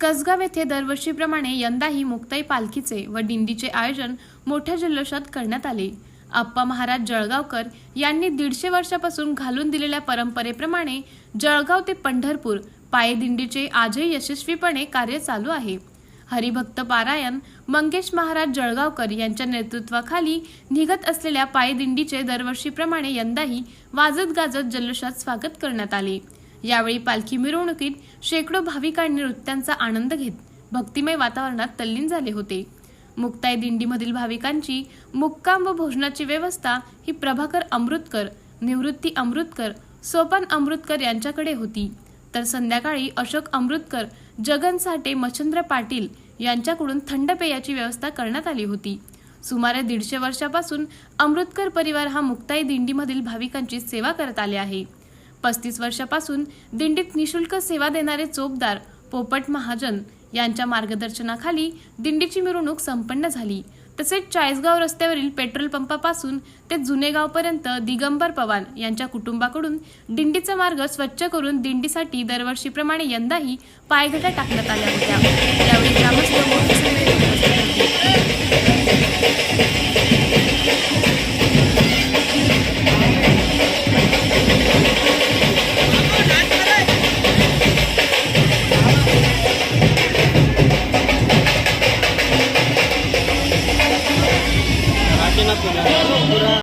कसगाव येथे दरवर्षीप्रमाणे यंदाही मुक्ताई पालखीचे व दिंडीचे आयोजन मोठ्या जल्लोषात करण्यात आले. आप्पा महाराज जळगावकर यांनी दीडशे वर्षापासून घालून दिलेल्या परंपरेप्रमाणे जळगाव ते पंढरपूर पायदिंडीचे आजही यशस्वीपणे कार्य चालू आहे. हरिभक्त पारायण मंगेश महाराज जळगावकर यांच्या नेतृत्वाखाली निघत असलेल्या पायदिंडीचे दरवर्षीप्रमाणे यंदाही वाजत गाजत जल्लोषात स्वागत करण्यात आले. यावेळी पालखी मिरवणुकीत शेकडो भाविकांनी नृत्यांचा आनंद घेत भक्तिमय वातावरणात तल्लीन झाले होते. मुक्ताई दिंडीमधील भाविकांची मुक्काम व भोजनाची व्यवस्था ही प्रभाकर अमृतकर निवृत्ती अमृतकर सोपान अमृतकर यांच्याकडे होती. तर संध्याकाळी अशोक अमृतकर जगन साठे मच्छंद्र पाटील यांच्याकडून थंड पेयाची व्यवस्था करण्यात आली होती. सुमारे दीडशे वर्षापासून अमृतकर परिवार हा मुक्ताई दिंडीमधील भाविकांची सेवा करत आले आहे. पस्तीस वर्षापासून दिंडीत निशुल्क सेवा देणारे चोपदार पोपट महाजन यांच्या मार्गदर्शनाखाली दिंडीची मिरवणूक संपन्न झाली. तसेच चाळीसगाव रस्त्यावरील पेट्रोल पंपापासून ते जुने गावपर्यंत दिगंबर पवार यांच्या कुटुंबाकडून दिंडीचा मार्ग स्वच्छ करून दिंडीसाठी दरवर्षीप्रमाणे यंदाही पायघटा टाकण्यात आल्या होत्या. natin na